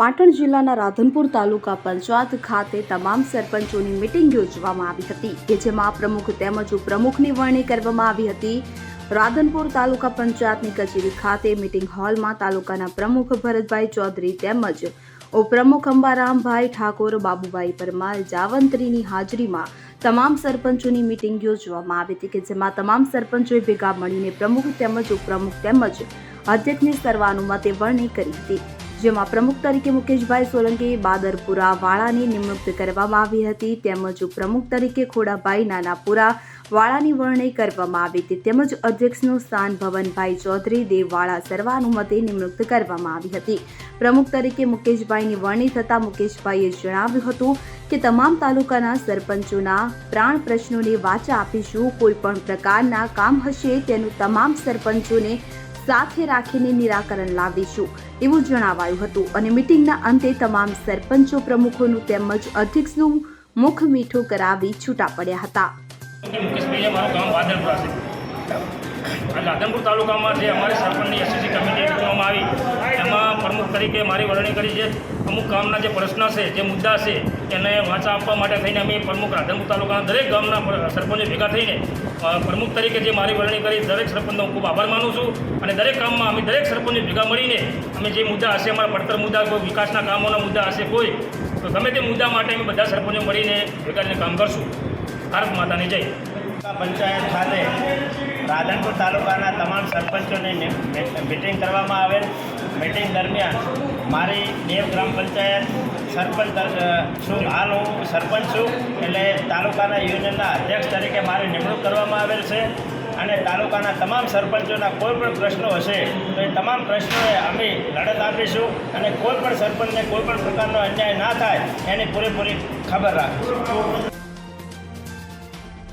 પાટણ જિલ્લાના રાધનપુર તાલુકા પંચાયત ખાતે તમામ સરપંચોની મિટિંગ યોજવામાં આવી હતી કે જેમાં પ્રમુખ તેમજ ઉપપ્રમુખની વરણી કરવામાં આવી હતી. રાધનપુર તાલુકા પંચાયતની કચેરી ખાતે મિટિંગ હોલમાં તાલુકાના પ્રમુખ ભરતભાઈ ચૌધરી તેમજ ઉપપ્રમુખ અંબારામભાઈ ઠાકોર, બાબુભાઈ પરમાર, જાવંત્રીની હાજરીમાં તમામ સરપંચોની મિટિંગ યોજવામાં આવી હતી કે જેમાં તમામ સરપંચોએ ભેગા મળીને પ્રમુખ તેમજ ઉપપ્રમુખ તેમજ અધ્યક્ષની સર્વાનુમતે વરણી કરી હતી. જેમાં પ્રમુખ તરીકે મુકેશભાઈ સોલંકી, બાદરપુરા વાળાની નિમણૂક કરવામાં આવી હતી. તેમજ પ્રમુખ તરીકે ખોડાભાઈ નાનાપુરા વાળાની વરણી કરવામાં આવી હતી. તેમજ અધ્યક્ષનું સ્થાન ભવનભાઈ ચૌધરી, દેવવાળા સર્વાનુમતે નિમણૂક કરવામાં આવી હતી. પ્રમુખ તરીકે મુકેશભાઈની વરણી થતાં મુકેશભાઈએ જણાવ્યું હતું કે, તમામ તાલુકાના સરપંચોના પ્રાણ પ્રશ્નોને વાચા આપીશું. કોઈ પણ પ્રકારના કામ હશે તેનું તમામ સરપંચોને સાથે રાખીને નિરાકરણ લાવીશું, એવું જણાવાયું હતું. અને મિટિંગના અંતે તમામ સરપંચો, પ્રમુખોનું તેમજ અધ્યક્ષનું મુખ મીઠું કરાવી છૂટા પડ્યા હતા. તાલુકામાં જે અમારી સરપંચની એસએસસી કમિટી આવી તરીકે મારી વરણી કરી છે. અમુક ગામના જે પ્રશ્ન છે, જે મુદ્દા છે, એને વાંચા આપવા માટે થઈને અમે પ્રમુખ રાધનપુર તાલુકાના દરેક ગામના સરપંચો ભેગા થઈને પ્રમુખ તરીકે જે મારી વરણી કરી, દરેક સરપંચનો હું ખૂબ આભાર માનું છું. અને દરેક કામમાં અમે દરેક સરપંચો ભેગા મળીને અમે જે મુદ્દા હશે, અમારા પડતર મુદ્દા, કોઈ વિકાસના કામોના મુદ્દા હશે, કોઈ, તો ગમે તે મુદ્દા માટે અમે બધા સરપંચો મળીને ભેગા કામ કરશું. ભારત માતાની જય. પંચાયત ખાતે રાધનપુર તાલુકાના તમામ સરપંચોની મિટિંગ કરવામાં આવેલ. મિટિંગ દરમિયાન મારી દેવ ગ્રામ પંચાયત સરપંચ છું. હાલ હું સરપંચ છું. એટલે તાલુકાના યુનિયનના અધ્યક્ષ તરીકે મારી નિમણૂક કરવામાં આવેલ છે. અને તાલુકાના તમામ સરપંચોના કોઈ પણ પ્રશ્નો હશે, તો એ તમામ પ્રશ્નોએ અમે લડત આપીશું અને કોઈ પણ સરપંચને કોઈ પણ પ્રકારનો અન્યાય ના થાય, એની પૂરેપૂરી ખબર રાખીશું.